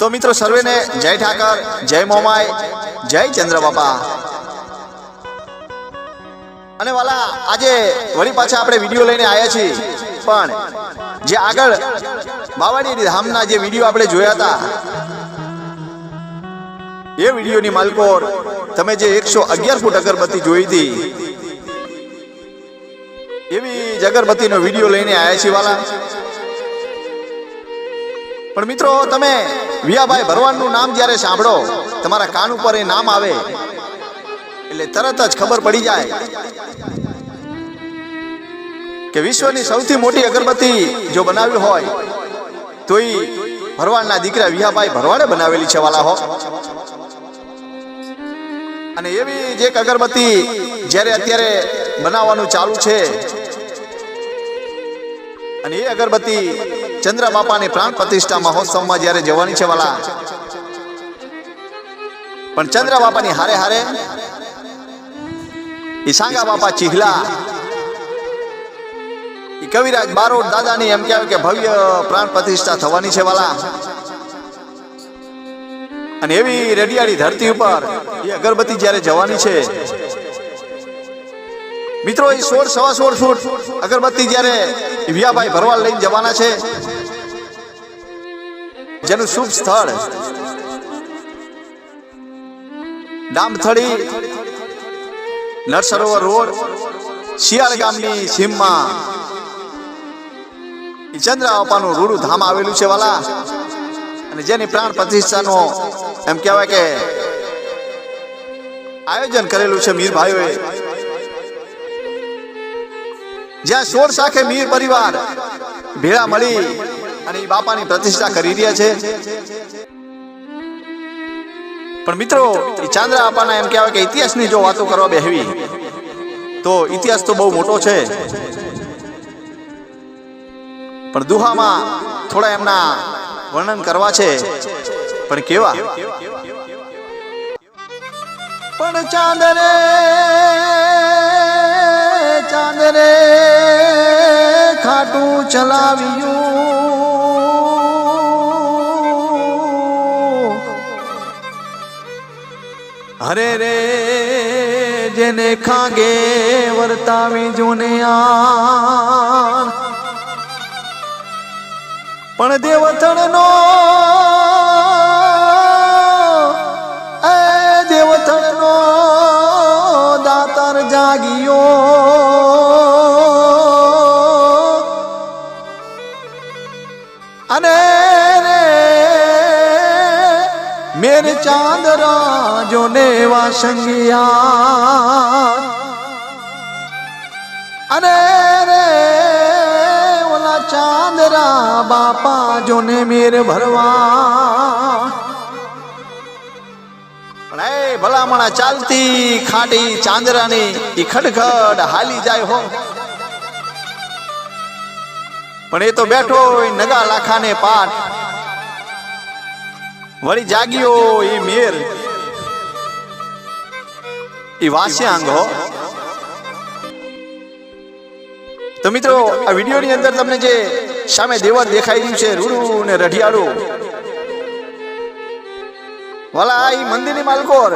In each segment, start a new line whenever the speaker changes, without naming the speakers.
તો મિત્રો સર્વેને જય ઠાકર, જય મોમાય જય ચંદ્ર બાપા અને વાલા, આજે વળી પાછા આપણે વીડિયો લઈને આવ્યા છીએ. પણ જે આગળ બાવાડી ધામના જે વીડિયો આપણે જોયા હતા, એ વિડીયોની માલકોર તમે જે એકસો અગિયાર ફૂટ અગરબત્તી જોઈ હતી, એવી જ અગરબત્તીનો વીડિયો લઈને આવ્યા છીએ વાલા. પણ મિત્રો, તમે વિયાભાઈ ભરવાડનું નામ જ્યારે સાંભળો, તમારા કાન ઉપર એ નામ આવે. એટલે તરત જ ખબર પડી જાય કે વિશ્વની સૌથી મોટી અગરબત્તી જો બનાવી હોય તો એ ભરવાડના દીકરા વિહાભાઈ ભરવાડે બનાવેલી છે, વાલા હો. અને એવી જ એક અગરબત્તી જ્યારે અત્યારે બનાવવાનું ચાલુ છે. અને એ અગરબત્તી ચંદ્ર બાપાની પ્રાણ પ્રતિષ્ઠા મહોત્સવમાં જ્યારે જવાની છે વાલા. પણ ચંદ્ર બાપાની હારે હારે સાંગા બાપા ચીહલા કવિરાજ બારોટ દાદાની એમ કહેવાય કે ભવ્ય પ્રાણ પ્રતિષ્ઠા થવાની છે વાલા. અને એવી રેડિયાળી ધરતી ઉપર એ અગરબત્તી જ્યારે જવાની છે, મિત્રો એ સોળ સવા સોળ ફૂટ અગરબત્તી જ્યારે વ્યાભાઈ ભરવાડ લઈને જવાના છે જેનું શુભ સ્થળ ડામથળી નરસરોવર રોડ, શિયાળ ગામની સીમમાં ચંદ્ર બાપાનું રૂડું ધામ આવેલું છે વાલા. અને જેની પ્રાણ પ્રતિષ્ઠાનો એમ કહેવાય કે આયોજન કરેલું છે મીરભાઈઓએ જ્યાં સોળ શાખે મીર પરિવાર ભેળા મળી અને એ બાપાની પ્રતિષ્ઠા કરી રહ્યા છે. પણ મિત્રો એ ચાંદ્રા આપાના એમ કહેવાય કે ઇતિહાસની જો વાતો કરવા બેહવી, તો ઇતિહાસ તો બહુ મોટો છે. પણ દુહામાં થોડા એમના વર્ણન કરવા છે. પણ કેવા? પણ ચાંદરે ચાંદરે ખાટું ચલાવ્યું. હરે રે જેને ખાગે વર્તાવી જોને આ પણ દેવતણનો એ દેવતણનો દાતર જાગિયો મેર ચાંદરા જોને વાસંગિયા. અને રે ઓલા ચાંદરા બાપા જોને મેર ભરવા. એ ભલામણા ચાલતી ખાટી ચાંદરાની ઈ ખડખડ હાલી જાય હો. પણ એ તો બેઠો નગા લાખાને પાઠ. વળી જાગ્યો એ મેર. એ વાસ્યાંગ હો. તો મિત્રો, આ વિડીયોની અંદર તમને જે સામે દેવર દેખાઈ રહ્યું છે, રૂડું ને રઢિયાળું. વાલા આ મંદિરની માલકોર.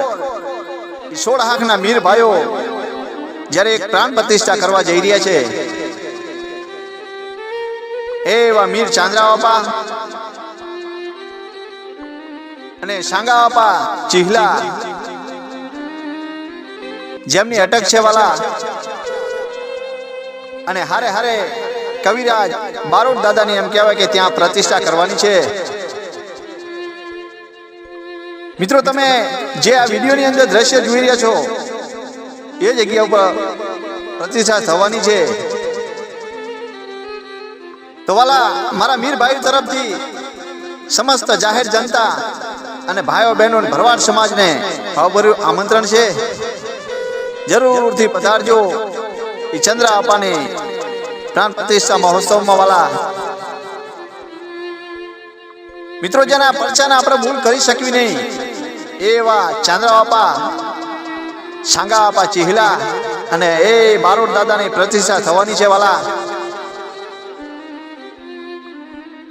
સોળ હાંકના મીર ભાઈઓ જ્યારે એક પ્રાણ પ્રતિષ્ઠા કરવા જઈ રહ્યા છે. એવા મીર ચાંદ્રા બાપા અને સાંગા બાપા, ચિહલા. જેમની અટક છે વાલા. અને હારે હારે કવિરાજ બારોટ દાદાની એમ કહેવાય કે ત્યાં પ્રતિષ્ઠા કરવાની છે. મિત્રો, તમે જે આ વિડીયોની અંદર દ્રશ્ય જોઈ રહ્યા છો, એ જગ્યા ઉપર પ્રતિષ્ઠા થવાની છે. તો વાલા, મારા મીરભાઈ તરફથી સમસ્ત જાહેર જનતા અને ભાઈઓ બહેનો ભરવાડ સમાજને ભાવભર્યું આમંત્રણ છે. જરૂરથી પધારજો. એ ચંદ્ર આપાની પ્રાણ પ્રતિષ્ઠા મહોત્સવમાં વાલા. મિત્રો, જેના પરચાને આપણે ભૂલ કરી શકવી નહીં, એવા ચાંદ્રા બાપા સાંગા બાપા ચિહલા અને એ બારોટ દાદાની પ્રતિષ્ઠા થવાની છે વાલા.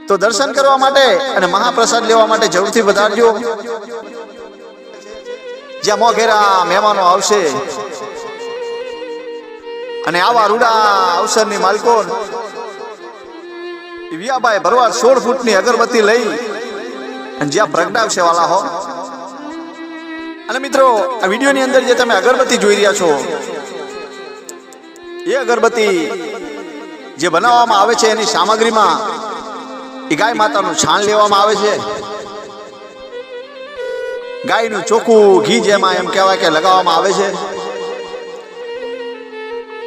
તો દર્શન કરવા માટે અને મહાપ્રસાદ લેવા માટે જરૂરથી વધારજો. જ્યાં મોઘેરા મહેમાનો આવશે. અને આવા રૂડા અવસરની માલકો વિયાભાઈ ભરવાડ સોળ ફૂટની અગરબત્તી લઈ અને જ્યાં પ્રગટાવશે વાલા હો. અને મિત્રો, આ વિડીયોની અંદર જે તમે અગરબત્તી જોઈ રહ્યા છો, એ અગરબત્તી જે બનાવવામાં આવે છે એની સામગ્રીમાં એ ગાય માતાનું છાણ લેવામાં આવે છે. ગાયનું ચોખ્ખું ઘી જેમાં એમ કહેવાય કે લગાવવામાં આવે છે.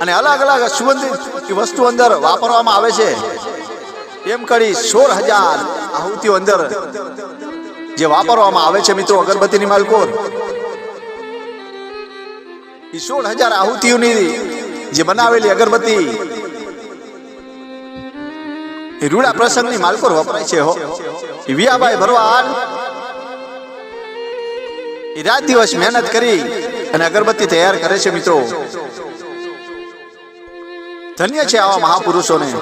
અને અલગ અલગ સુગંધિત વસ્તુ અંદર વાપરવામાં આવે છે. એમ કરી સોળ હજાર આહુતિઓ અંદર જે વાપરવામાં આવે છે મિત્રો અગરબત્તીની માલકોર. એ સોળ હજાર આહુતિઓની જે બનાવેલી અગરબત્તી રૂડા પ્રસંગની માલકોર વપરાય છે હો. એ ભરવાડ. એ રાત દિવસ મહેનત કરી અને અગરબત્તી તૈયાર કરે છે મિત્રો. ધન્ય છે આવા મહાપુરુષોને.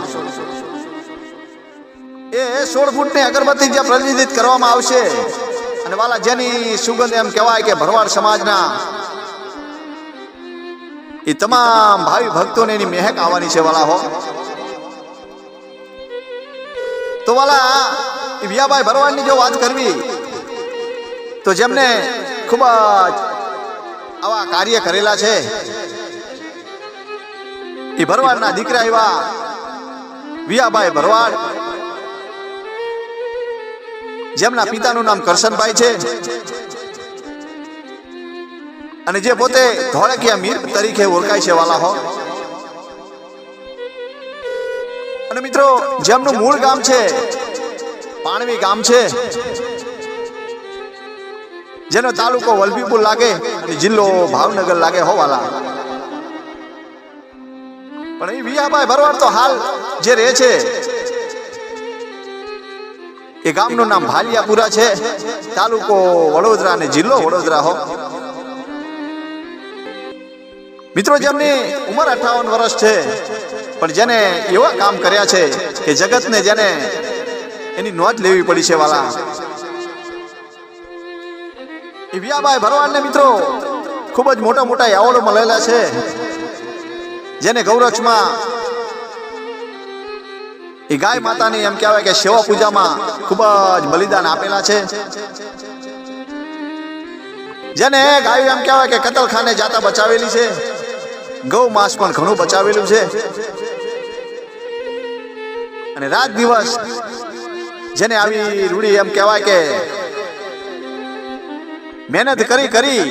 એ સોળ ફૂટની અગરબત્તી જ્યાં પ્રતિનિધિત કરવામાં આવશે, અને વાલા જેની સુગંધ એમ કહેવાય કે ભરવાડ સમાજના, એ તમામ ભાવિ ભક્તોને એની મહેક આવવાની છે વાલા હો. તો વાલા વિયાભાઈ ભરવાડની જો વાત કરવી, તો જેમને ખૂબ જ આવા કાર્ય કરેલા છે, એ ભરવાડના દીકરા એવા વિયાભાઈ ભરવાડ, જેમના પિતાનું નામ કરશનભાઈ છે, અને જે પોતે ધોળકિયા મીર તરીકે ઓળખાય છે વાલા હો. અને મિત્રો, જેમનું મૂળ ગામ છે, પાણવી ગામ છે, જેનો તાલુકો વલભીપુર લાગે અને જિલ્લો ભાવનગર લાગે હોવાલા. પણ એ વિયાભાઈ ભરવાડ તો હાલ જે રહે છે, એ ગામનું નામ ભાલિયાપુરા છે, તાલુકો વડોદરા અને જિલ્લો વડોદરા હો. મિત્રો, જેમની ઉંમર અઠાવન વર્ષ છે પણ જેને એવા કામ કર્યા છે કે જગતને જેને એની નોંધ લેવી પડી છે વાલા. વિયાભાઈ ભરવાડને મિત્રો ખૂબ જ મોટા મોટા એવોર્ડો મળેલા છે. જેને ગૌરક્ષમાં એ ગાય માતાની એમ કહેવાય કે સેવા પૂજામાં ખૂબ જ બલિદાન આપેલા છે. જેને ગાયું એમ કહેવાય કે કતલખાને જાતા બચાવેલી છે. ગૌ માસ પણ ઘણું બચાવેલું છે. અને રાત દિવસ જેને આવી રૂડી એમ કહેવાય કે મહેનત કરી કરી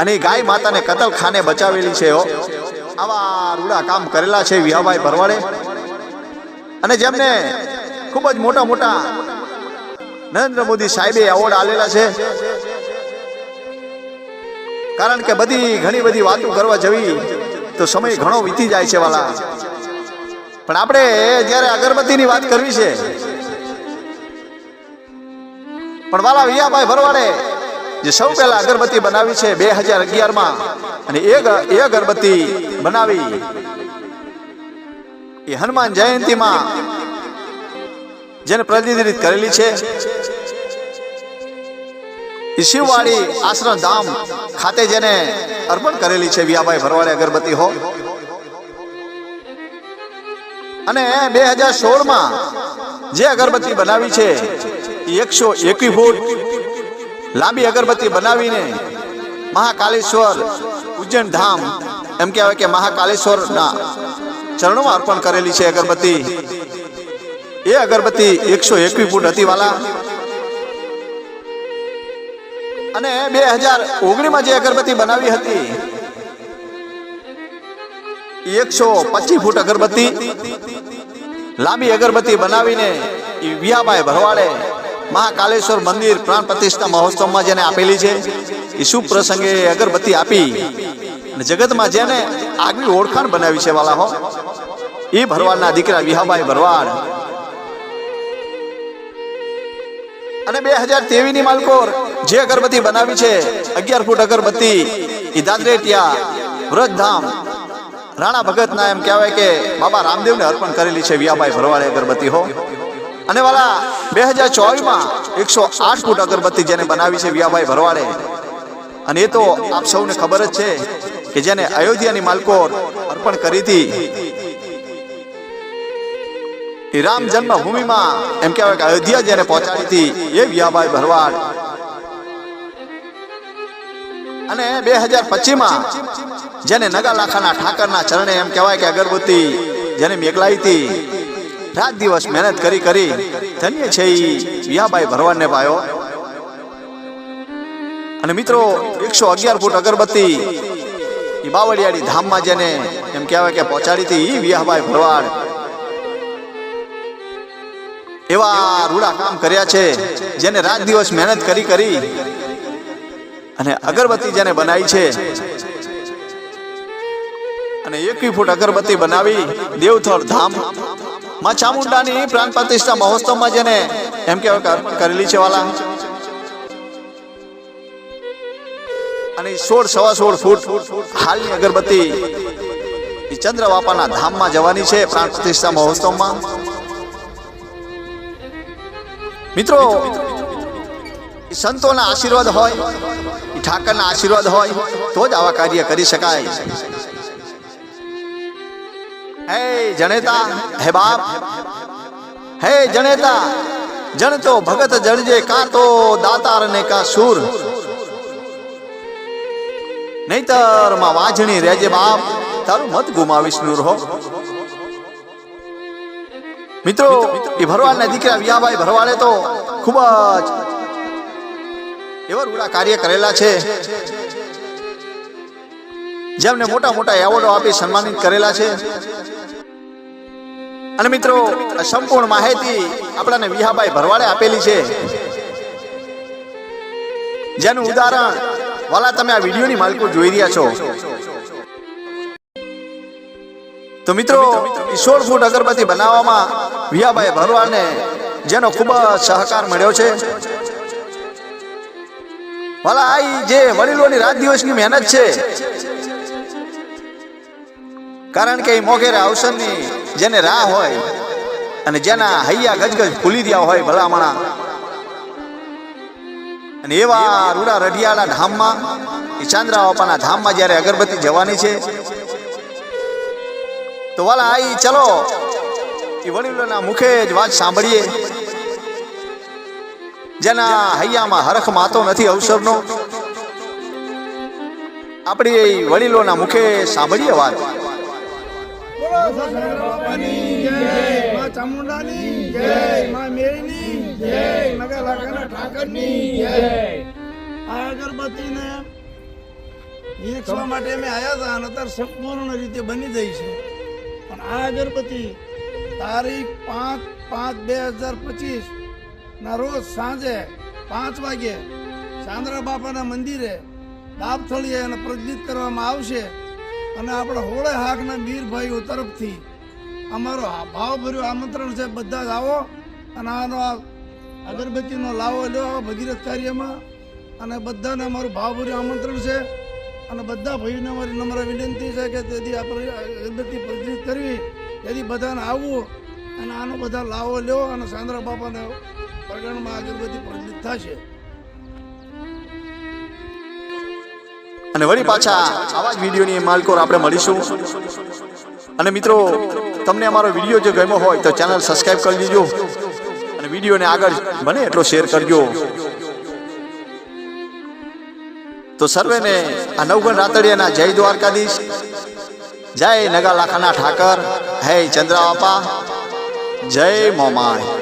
અને ગાય માતાને કતલખાને બચાવેલી છે આવા રૂડા કામ કરેલા છે વિહાભાઈ ભરવાડે. અને જેમને ખૂબ જ મોટા મોટા નરેન્દ્ર મોદી સાહેબે એવોર્ડ આલેલા છે. કારણ કે બધી ઘણી બધી વાતો કરવા જવી તો સમય ઘણો વીતી જાય છે વાલા. પણ આપણે જ્યારે અગરબત્તીની વાત કરવી છે, પણ વાલા વિયાભાઈ ભરવાડે જે સૌ પહેલા અગરબત્તી બનાવી છે બે હજાર અગિયારમાં અને એ અગરબત્તી બનાવી, એ હનુમાન જયંતીમાં જેને પ્રતિનિધિત કરેલી છે, એ શિવવાડી આશ્રમ ધામ ખાતે જેને અર્પણ કરેલી છે વિયાભાઈ ભરવાડે અગરબત્તી હો. અને બે હજાર સોળમાં જે અગરબત્તી બનાવી છે એકસો એકવી ફૂટ લાંબી અગરબત્તી બનાવીને મહાકાલેશ્વર ઉજ્જૈન ધામ, એમ કહેવાય કે મહાકાલેશ્વરના ચરણોમાં અર્પણ કરેલી છે અગરબત્તી. એ અગરબત્તી એકસો એકવી ફૂટ હતી વાલા અને બે હજાર ઓગણીમાં જે અગરબત્તી બનાવી હતી એકસો પચીસ ફૂટ અગરબત્તી લાંબી અગરબત્તી બનાવીને વિયાબાઈ ભરવાડે મહાકાલેશ્વર મંદિર પ્રાણ પ્રતિષ્ઠા મહોત્સવમાં જેને આપેલી છે એ શુભ પ્રસંગે અગરબત્તી આપી અને જગતમાં જેને આગવી ઓળખાણ બનાવી છે વાલા હો એ ભરવાડના દીકરા વિહાબાઈ ભરવાડ. અને બે હજાર તેવી ની માલકોર જે અગરબત્તી બનાવી છે, અગિયાર ફૂટ અગરબત્તી એ દાદરેટિયા વ્રજધામ રાણા ભગતના એમ કહેવાય કે બાબા રામદેવને અર્પણ કરેલી છે વિયાબાઈ ભરવાડે અગરબત્તી, હો. અને વાલા, બે હજાર ચોવીસમાં એકસો આઠ ફૂટ અગરબત્તી જેને બનાવી છે વિયાબાઈ ભરવાડે. અને એ તો આપ સૌને ખબર જ છે કે જેને અયોધ્યાની માલકોર અર્પણ કરી હતી રામ જન્મભૂમિમાં એમ કહેવાય કે અયોધ્યા જેને પહોંચાડી હતી એ વિયાબાઈ ભરવાડ. અને બે હજાર પચીસમાં જેને નગાલાખાના ઠાકરના ચરણે એમ કહેવાય કે અગરબત્તી, જેને મેઘલાઈ હતી, રાત દિવસ મહેનત કરી કરી ધન્ય છે ઈ વિયાબાઈ ભરવાડને પાયો. અને મિત્રો, એકસો અગિયાર ફૂટ અગરબત્તી એ બાવળિયાળી ધામમાં જેને એમ કહેવાય કે પહોંચાડી હતી ઈ વિયાબાઈ ભરવાડ. એવા રૂડા કામ કર્યા છે, જેને રાત દિવસ મહેનત કરી કરી અને અગરબત્તી જેને બનાવી છે. અને એકવી ફૂટ અગરબત્તી બનાવી દેવથળ ધામ. માં ચામુંડાની પ્રાણ પ્રતિષ્ઠા મહોત્સવમાં જેને એમ કે કરેલી છે વાલા. અને સોળ સવા સોળ ફૂટ હાલની અગરબત્તી ચંદ્ર બાપાના ધામમાં જવાની છે પ્રાણ પ્રતિષ્ઠા મહોત્સવમાં. મિત્રો સંતોના આશીર્વાદ હોય ઠાકરના આશીર્વાદ હોય, તો જ આવા કાર્ય કરી શકાય. હે જણેતા હે બાપ, હે જણેતા જણતો ભગત જણજે કા તો દાતાર ને કા સુર નહીતરમાં વાંજણી રહેજે બાપ, તારું મત ગુમાવીશ નૂર હો. મિત્રો, એ ભરવાડના દીકરા વિયાભાઈ ભરવાડે તો ખૂબ જ એવા રૂડા કાર્ય કરેલા છે. જેમને મોટા મોટા એવોર્ડો આપી સન્માનિત કરેલા છે. અને મિત્રો સંપૂર્ણ માહિતી આપણાને વિહાભાઈ ભરવાડે આપેલી છે. જેનું ઉદાહરણ, વાલા, તમે આ વિડીયોની માલિકો જોઈ રહ્યા છો. તો મિત્રો સોળ ફૂટ અગરબત્તી બનાવવામાં વિયાભાઈ ભરવાડને જેનો ખૂબ જ સહકાર મળ્યો છે. વાલા આ જે વડીલોની રાત દિવસની મહેનત છે. કારણ કે એ મોઘેરે અવસરની જેને રાહ હોય અને જેના હૈયા ગજગજ ફૂલી રહ્યા હોય ભલામણા. અને એવા રૂડા રઢિયાળા ધામમાં, એ ચાંદ્રા બાપાના ધામમાં જ્યારે અગરબત્તી જવાની છે, તો વાલા આઈ ચલો, એ વડીલોના મુખે જ વાત સાંભળીએ. જેના હૈયામાં હરખ માતો નથી અવસરનો. આપણી વડીલોના મુખે સાંભળીએ વાત.
વેચવા માટે અમે આવ્યા હતા અને અત્યારે સંપૂર્ણ રીતે બની ગઈ છે. પણ આ અગરબત્તી તારીખ પાંચ પાંચ બે હજાર પચીસ ના, રોજ સાંજે પાંચ વાગે ચાંદ્રા બાપાના મંદિરે દાબથળીએ અને પ્રજ્વલિત કરવામાં આવશે અને આપણા હોળે હાકના વીરભાઈઓ તરફથી અમારો ભાવભર્યું આમંત્રણ છે, બધા જ આવો અને આનો આ અગરબત્તીનો લાવો લ્યો ભગીરથ કાર્યમાં અને બધાને અમારું ભાવભર્યું આમંત્રણ છે અને બધા ભાઈઓને અમારી નમ્ર વિનંતી છે કે તેથી આપણે અગરબત્તી પ્રજ્વલિત કરવી, તેથી બધાને આવવું અને આનો બધા લાવો લ્યો અને સાંદ્રા બાપાને
અને વળી પાછા આવા જ વિડીયોની માલકોર આપણે મળીશું. અને મિત્રો, તમને અમારો વીડિયો જો ગમ્યો હોય તો ચેનલ સબસ્ક્રાઈબ કરી દેજો. અને વિડીયોને આગળ બને એટલો શેર કરજો. તો સર્વેને આ નવગણ રાતડિયાના જય દ્વારકાધીશ. જય નગા લાખાના ઠાકર. હે ચંદ્રાવાપા જય મોમાય